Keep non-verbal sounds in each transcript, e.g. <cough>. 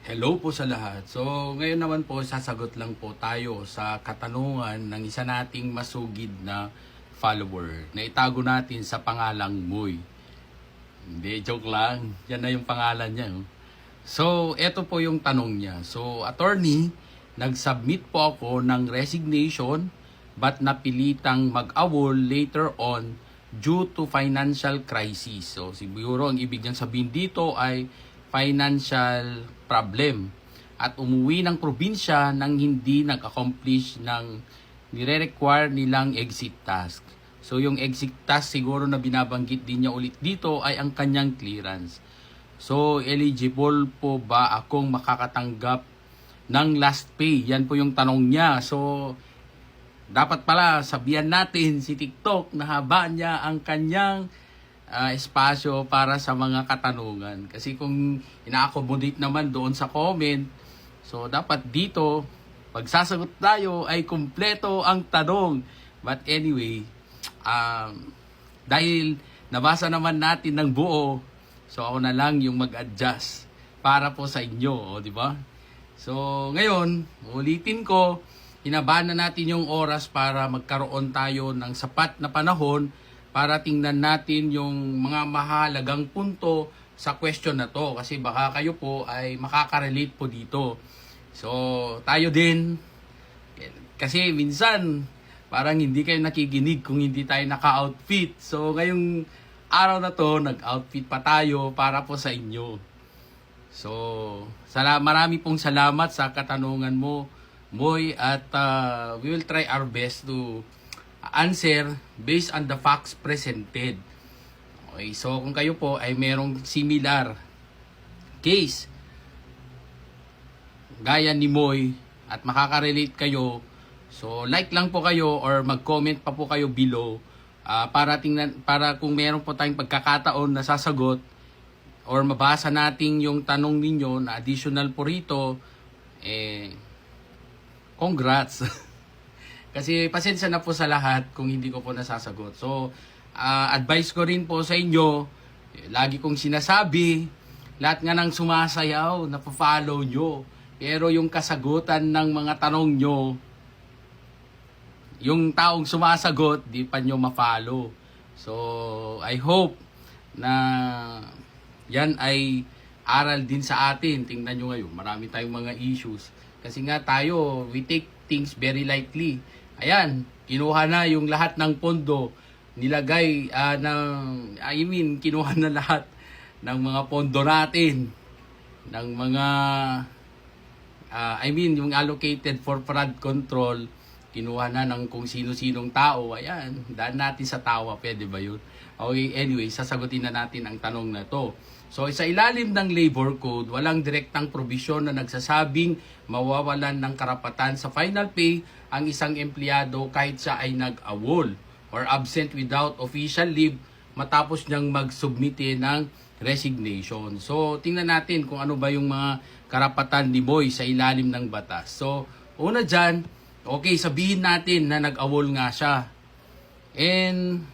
Hello po sa lahat. So, ngayon naman po, sasagot lang po tayo sa katanungan ng isa nating masugid na follower na itago natin sa pangalang Moy. Hindi, joke lang. Yan na yung pangalan niya. oh. So, eto po yung tanong niya. So, attorney, nag-submit po ako ng resignation but napilitang mag-awol later on due to financial crisis. So, siguro ang ibig niyang sabihin dito ay financial problem at umuwi ng probinsya nang hindi nag-accomplish ng nire-require nilang exit task. So yung exit task siguro na binabanggit din niya ulit dito ay ang kanyang clearance. So eligible po ba akong makakatanggap ng last pay? Yan po yung tanong niya. So dapat pala sabihan natin si TikTok na haba niya ang kanyang ah, espasyo para sa mga katanungan. Kasi kung ina-accommodate naman doon sa comment, so dapat dito, pagsasagot tayo ay kumpleto ang tanong. But anyway, um, dahil nabasa naman natin ng buo, so ako na lang yung mag-adjust para po sa inyo, o, di ba? So, ngayon, ulitin ko, hinabaan na natin yung oras para magkaroon tayo ng sapat na panahon para tingnan natin yung mga mahalagang punto sa question na to kasi baka kayo po ay makaka-relate po dito. So, tayo din kasi minsan parang hindi kayo nakikinig kung hindi tayo naka-outfit. So, ngayong araw na to, nag-outfit pa tayo para po sa inyo. So, sala marami pong salamat sa katanungan mo, Moy, at uh, we will try our best to answer based on the facts presented. Okay, so kung kayo po ay merong similar case gaya ni Moy at makaka-relate kayo, so like lang po kayo or mag-comment pa po kayo below ah, para tingnan para kung meron po tayong pagkakataon na sasagot or mabasa natin yung tanong ninyo na additional po rito, eh, congrats. <laughs> Kasi pasensya na po sa lahat kung hindi ko po nasasagot. So, ah, advice ko rin po sa inyo, lagi kong sinasabi, lahat nga ng sumasayaw, napafollow nyo. Pero yung kasagutan ng mga tanong nyo, yung taong sumasagot, di pa nyo ma-follow. So, I hope na yan ay aral din sa atin. Tingnan nyo ngayon, marami tayong mga issues. Kasi nga tayo, we take things very lightly. Ayan, kinuha na yung lahat ng pondo. Nilagay ah, ng, I mean, kinuha na lahat ng mga pondo natin. Ng mga, ah, I mean, yung allocated for flood control, kinuha na ng kung sino-sinong tao. Ayan, daan natin sa tawa. Pwede ba yun? Okay, anyway, sasagutin na natin ang tanong na to. So, sa ilalim ng labor code, walang direktang probisyon na nagsasabing mawawalan ng karapatan sa final pay ang isang empleyado kahit siya ay nag-awol or absent without official leave matapos niyang mag-submite ng resignation. So, tingnan natin kung ano ba yung mga karapatan ni Boy sa ilalim ng batas. So, una dyan, okay, sabihin natin na nag-awol nga siya. And,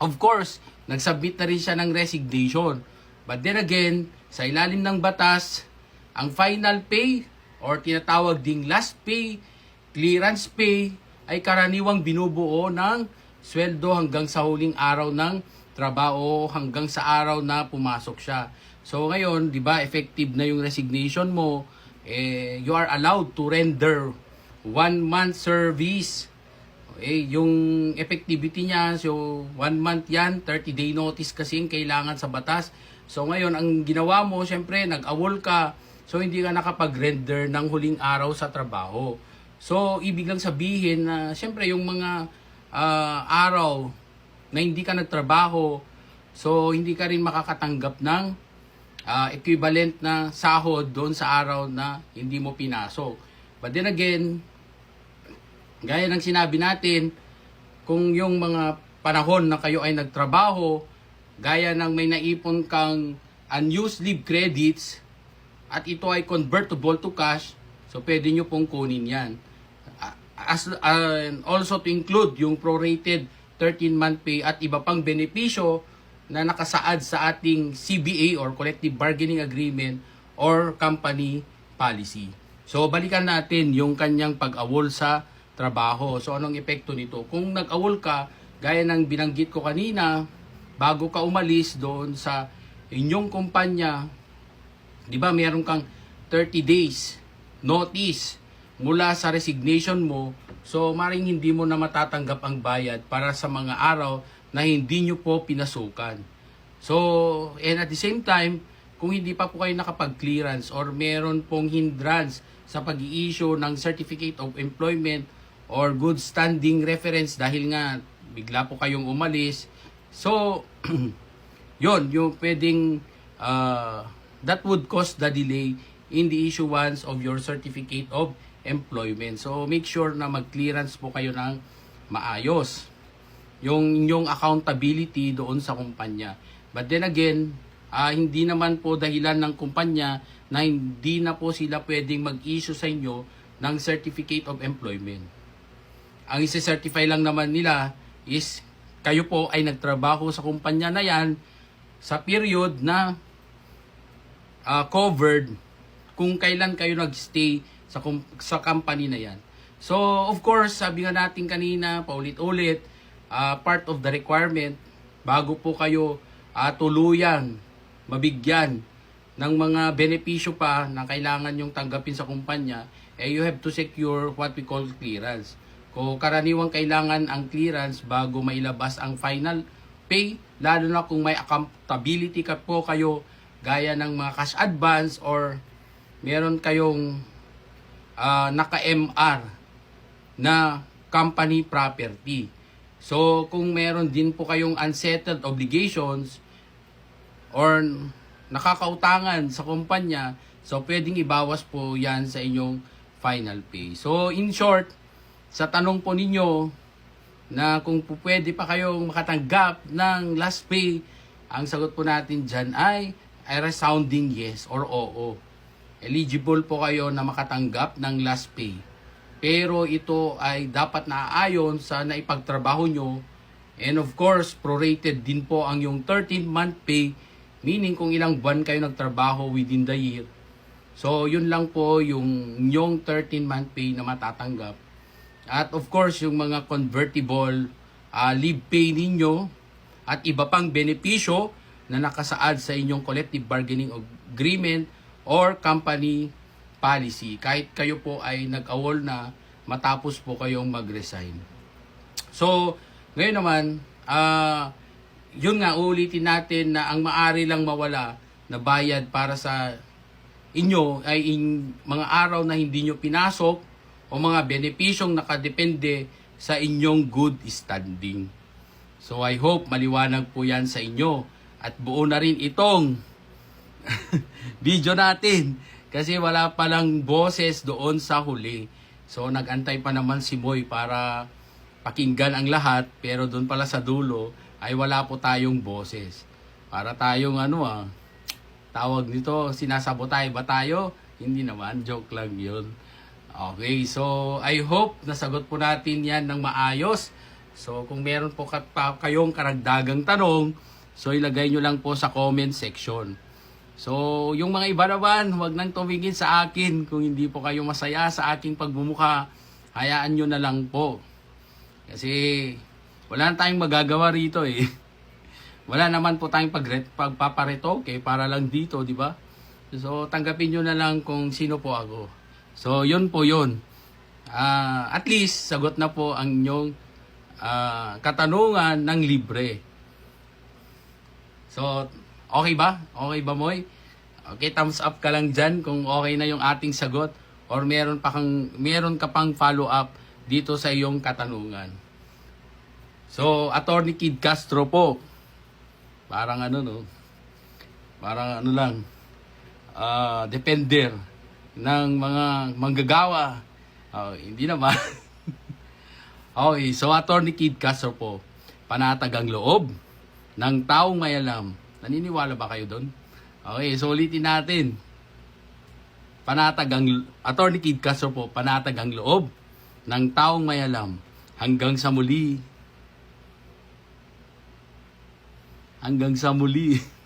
of course, nag-submit na rin siya ng resignation. But then again, sa ilalim ng batas, ang final pay or tinatawag ding last pay, clearance pay, ay karaniwang binubuo ng sweldo hanggang sa huling araw ng trabaho hanggang sa araw na pumasok siya. So ngayon, 'di ba, effective na yung resignation mo, eh, you are allowed to render one month service. Okay, yung effectivity niya, so one month yan, 30 day notice kasi yung kailangan sa batas. So ngayon, ang ginawa mo, syempre, nag-awol ka, so hindi ka nakapag-render ng huling araw sa trabaho. So, ibig lang sabihin na, syempre, yung mga ah, araw na hindi ka nagtrabaho, so hindi ka rin makakatanggap ng ah, equivalent na sahod doon sa araw na hindi mo pinasok. But then again, gaya ng sinabi natin, kung yung mga panahon na kayo ay nagtrabaho, gaya ng may naipon kang unused leave credits, at ito ay convertible to cash, so pwede nyo pong kunin yan. As, ah, also to include yung prorated 13-month pay at iba pang benepisyo na nakasaad sa ating CBA or Collective Bargaining Agreement or company policy. So balikan natin yung kanyang pag-awol sa trabaho. So anong epekto nito? Kung nag-awol ka, gaya ng binanggit ko kanina, bago ka umalis doon sa inyong kumpanya, di ba meron kang 30 days notice mula sa resignation mo, so maring hindi mo na matatanggap ang bayad para sa mga araw na hindi nyo po pinasukan. So, and at the same time, kung hindi pa po kayo nakapag-clearance or meron pong hindrance sa pag issue ng Certificate of Employment or Good Standing Reference dahil nga bigla po kayong umalis. So, <clears throat> yon yung pwedeng uh, that would cause the delay in the issuance of your certificate of employment. So make sure na mag-clearance po kayo ng maayos yung inyong accountability doon sa kumpanya. But then again, ah, hindi naman po dahilan ng kumpanya na hindi na po sila pwedeng mag-issue sa inyo ng certificate of employment. Ang isi-certify lang naman nila is kayo po ay nagtrabaho sa kumpanya na yan sa period na ah, covered kung kailan kayo nagstay sa sa company na yan. So, of course, sabi nga natin kanina, paulit-ulit, ah, part of the requirement bago po kayo ah, tuluyang mabigyan ng mga benepisyo pa na kailangan yung tanggapin sa kumpanya, eh you have to secure what we call clearance. Kung karaniwang kailangan ang clearance bago mailabas ang final pay, lalo na kung may accountability ka po kayo gaya ng mga cash advance or meron kayong ah, naka-MR na company property. So, kung meron din po kayong unsettled obligations or nakakautangan sa kumpanya, so pwedeng ibawas po yan sa inyong final pay. So, in short, sa tanong po ninyo na kung pwede pa kayong makatanggap ng last pay, ang sagot po natin dyan ay a resounding yes or oo eligible po kayo na makatanggap ng last pay. Pero ito ay dapat naaayon sa naipagtrabaho nyo. And of course, prorated din po ang yung 13 month pay, meaning kung ilang buwan kayo nagtrabaho within the year. So, yun lang po yung yung 13 month pay na matatanggap. At of course, yung mga convertible ah, leave pay ninyo at iba pang benepisyo na nakasaad sa inyong collective bargaining agreement or company policy kahit kayo po ay nag-awol na matapos po kayong mag-resign. So, ngayon naman, ah yun nga, ulitin natin na ang maari lang mawala na bayad para sa inyo ay in mga araw na hindi nyo pinasok o mga benepisyong nakadepende sa inyong good standing. So I hope maliwanag po yan sa inyo at buo na rin itong <laughs> video natin kasi wala palang boses doon sa huli. So nagantay pa naman si Moy para pakinggan ang lahat pero doon pala sa dulo ay wala po tayong boses. Para tayong ano ah, tawag nito, sinasabotay ba tayo? Hindi naman, joke lang yun. Okay, so I hope nasagot po natin yan ng maayos. So kung meron po kayong karagdagang tanong, so ilagay nyo lang po sa comment section. So, yung mga iba naman, huwag nang tumingin sa akin kung hindi po kayo masaya sa aking pagbumuka. Hayaan nyo na lang po. Kasi, wala na tayong magagawa rito eh. <laughs> Wala naman po tayong pagre- pagpaparetoke para lang dito, di ba? So, tanggapin nyo na lang kung sino po ako. So, yun po yun. Ah, at least, sagot na po ang inyong ah, katanungan ng libre. So, okay ba? Okay ba, Moy? Okay, thumbs up ka lang dyan kung okay na yung ating sagot or meron pa kang meron ka pang follow up dito sa iyong katanungan. So, Attorney Kid Castro po. Parang ano no? Parang ano lang. ah defender ng mga manggagawa. Oh, hindi naman. <laughs> okay, so Attorney Kid Castro po. Panatag ang loob ng taong may alam. Naniniwala ba kayo doon? Okay, so ulitin natin. Panatag ang, Attorney Kid Castro po, panatag ang loob ng taong may alam hanggang sa muli. Hanggang sa muli. <laughs>